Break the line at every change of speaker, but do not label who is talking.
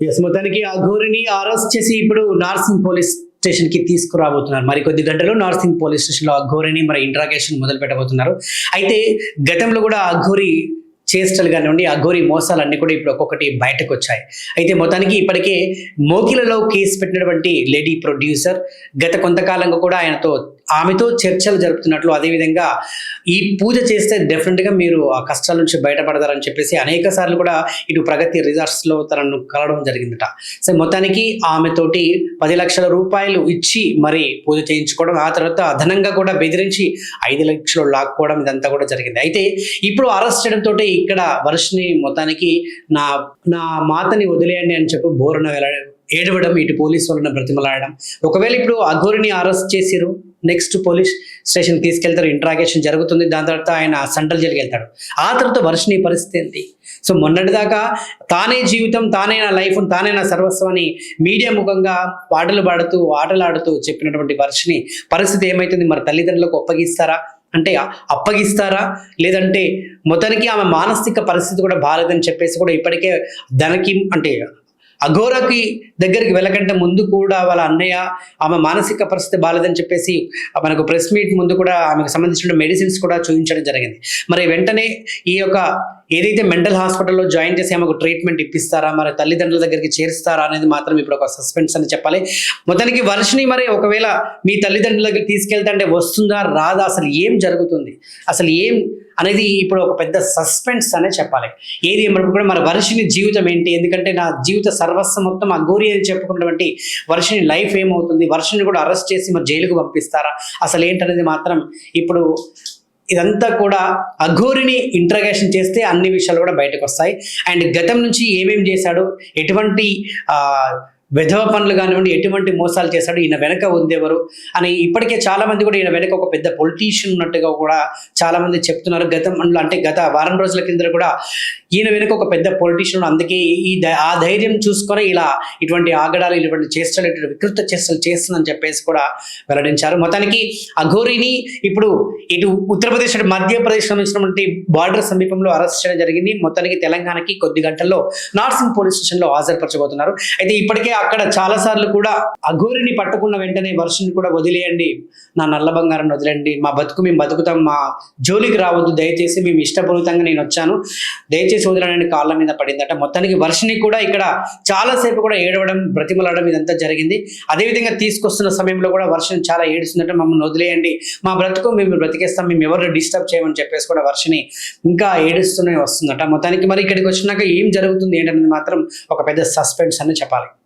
Yes మొత్తానికి ఆ ఘోరిని arrest చేసి ఇప్పుడు నార్సింగ్ పోలీస్ స్టేషన్కి తీసుకురాబోతున్నారు. మరి కొద్ది గంటలు నార్సింగ్ పోలీస్ స్టేషన్లో అఘోరిని మరి ఇంట్రాగేషన్ మొదలు పెట్టబోతున్నారు. అయితే గతంలో కూడా అఘోరి చేష్టలు కానివ్వండి అఘోరి మోసాలు అన్ని కూడా ఇప్పుడు ఒక్కొక్కటి బయటకు వచ్చాయి. అయితే మొత్తానికి ఇప్పటికే మోకిలలో కేసు పెట్టినటువంటి లేడీ ప్రొడ్యూసర్ గత కొంతకాలంగా కూడా ఆయనతో ఆమెతో చర్చలు జరుపుతున్నట్లు అదేవిధంగా ఈ పూజ చేస్తే డెఫినెట్గా మీరు ఆ కష్టాల నుంచి బయటపడతారని చెప్పేసి అనేక సార్లు కూడా ఇటు ప్రగతి రిసార్ట్స్లో తనను కలవడం జరిగిందట. సో మొత్తానికి ఆమెతోటి పది లక్షల రూపాయలు ఇచ్చి మరి పూజ చేయించుకోవడం ఆ తర్వాత అదనంగా కూడా బెదిరించి ఐదు లక్షలు లాక్కోవడం ఇదంతా కూడా జరిగింది. అయితే ఇప్పుడు అరెస్ట్ చేయడంతో ఇక్కడ వర్షిని మొత్తానికి నా నా మాతని వదిలేయండి అని చెప్పి బోరున వెళ్ళడం ఏడవడం ఇటు పోలీసు వాళ్ళని బ్రతిమలాడడం. ఒకవేళ ఇప్పుడు అఘోరిని అరెస్ట్ చేసిరు నెక్స్ట్ పోలీస్ స్టేషన్ తీసుకెళ్తారు. ఇంట్రాగేషన్ జరుగుతుంది. దాని తర్వాత ఆయన సెంట్రల్ జైలుకి వెళ్తాడు. ఆ తర్వాత వర్షిని పరిస్థితి ఏంటి? సో మొన్నటిదాకా తానే జీవితం తానే నా లైఫ్ తానే నా సర్వస్వం అని మీడియా ముఖంగా పాటలు పాడుతూ ఆటలాడుతూ చెప్పినటువంటి వర్షిని పరిస్థితి ఏమైతుంది? మరి తల్లిదండ్రులకు ఒప్పగిస్తారా? అంటే అప్పగిస్తారా? లేదంటే మొత్తానికి ఆమె మానసిక పరిస్థితి కూడా బాగాలేదని చెప్పేసి కూడా ఇప్పటికే దానికి అంటే అఘోరకి దగ్గరికి వెళ్ళకంటే ముందు కూడా వాళ్ళ అన్నయ్య ఆమె మానసిక పరిస్థితి బాలేదని చెప్పేసి మనకు ప్రెస్ మీట్ ముందు కూడా ఆమెకు సంబంధించిన మెడిసిన్స్ కూడా చూపించడం జరిగింది. మరి వెంటనే ఈ యొక్క ఏదైతే మెంటల్ హాస్పిటల్లో జాయిన్ చేసి ఆమెకు ట్రీట్మెంట్ ఇప్పిస్తారా మరి తల్లిదండ్రుల దగ్గరికి చేరుస్తారా అనేది మాత్రం ఇప్పుడు ఒక సస్పెన్స్ అని చెప్పాలి. మొత్తానికి వర్షని మరి ఒకవేళ మీ తల్లిదండ్రుల దగ్గర తీసుకెళ్తే వస్తుందా రాదా అసలు ఏం జరుగుతుంది? అసలు ఏం అనేది ఇప్పుడు ఒక పెద్ద సస్పెన్స్ అనే చెప్పాలి. ఏది ఏమన్నప్పుడు కూడా మన వర్షిని జీవితం ఏంటి? ఎందుకంటే నా జీవిత సర్వస్వం మొత్తం ఆ గోరి అని చెప్పుకున్నటువంటి వర్షిని లైఫ్ ఏమవుతుంది? వర్షిని కూడా అరెస్ట్ చేసి మరి జైలుకు పంపిస్తారా? అసలు ఏంటనేది మాత్రం ఇప్పుడు ఇదంతా కూడా అఘోరిని ఇంట్రగేషన్ చేస్తే అన్ని విషయాలు కూడా బయటకు వస్తాయి. అండ్ గతం నుంచి ఏమేమి చేశాడు? ఎటువంటి విధవ పనులు కానివ్వండి ఎటువంటి మోసాలు చేశాడు ఈయన వెనక ఉందెవరు అని ఇప్పటికే చాలామంది కూడా ఈయన వెనక ఒక పెద్ద పొలిటీషియన్ ఉన్నట్టుగా కూడా చాలామంది చెప్తున్నారు. గతం అంటే గత వారం రోజుల కింద కూడా ఈయన వెనుక ఒక పెద్ద పొలిటీషియన్ అందుకే ఈ ఆ ధైర్యం చూసుకొని ఇలా ఇటువంటి ఆగడాలు ఇటువంటి చేష్టలు ఇటువంటి వికృత చేష్టలు చేస్తుందని చెప్పేసి కూడా వెల్లడించారు. మొత్తానికి అఘోరిని ఇప్పుడు ఇటు ఉత్తరప్రదేశ్ మధ్యప్రదేశ్ సంబంధించినటువంటి బార్డర్ సమీపంలో అరెస్ట్ చేయడం జరిగింది. మొత్తానికి తెలంగాణకి కొద్ది గంటల్లో నార్సింగ్ పోలీస్ స్టేషన్లో హాజరుపరచబోతున్నారు. అయితే ఇప్పటికే అక్కడ చాలా సార్లు కూడా అఘోరిని పట్టుకున్న వెంటనే వర్షుని కూడా వదిలేయండి. నా నల్ల బంగారాన్ని వదిలేయండి. మా బతుకు మేము బతుకుతాం. మా జోలికి రావద్దు. దయచేసి మేము ఇష్టపూరితంగా నేను వచ్చాను. దయచేసి వదిలేనని కాళ్ళ మీద పడిందట. మొత్తానికి వర్షని కూడా ఇక్కడ చాలాసేపు కూడా ఏడవడం బ్రతిమలడం ఇదంతా జరిగింది. అదేవిధంగా తీసుకొస్తున్న సమయంలో కూడా వర్షం చాలా ఏడుస్తుందట. మమ్మల్ని వదిలేయండి. మా బ్రతుకు మేము బ్రతికేస్తాం. మేము ఎవరిని డిస్టర్బ్ చేయమని చెప్పేసి కూడా వర్షని ఇంకా ఏడుస్తూనే వస్తుందట. మొత్తానికి మరి ఇక్కడికి వచ్చినాక ఏం జరుగుతుంది ఏంటనేది మాత్రం ఒక పెద్ద సస్పెన్స్ అని చెప్పాలి.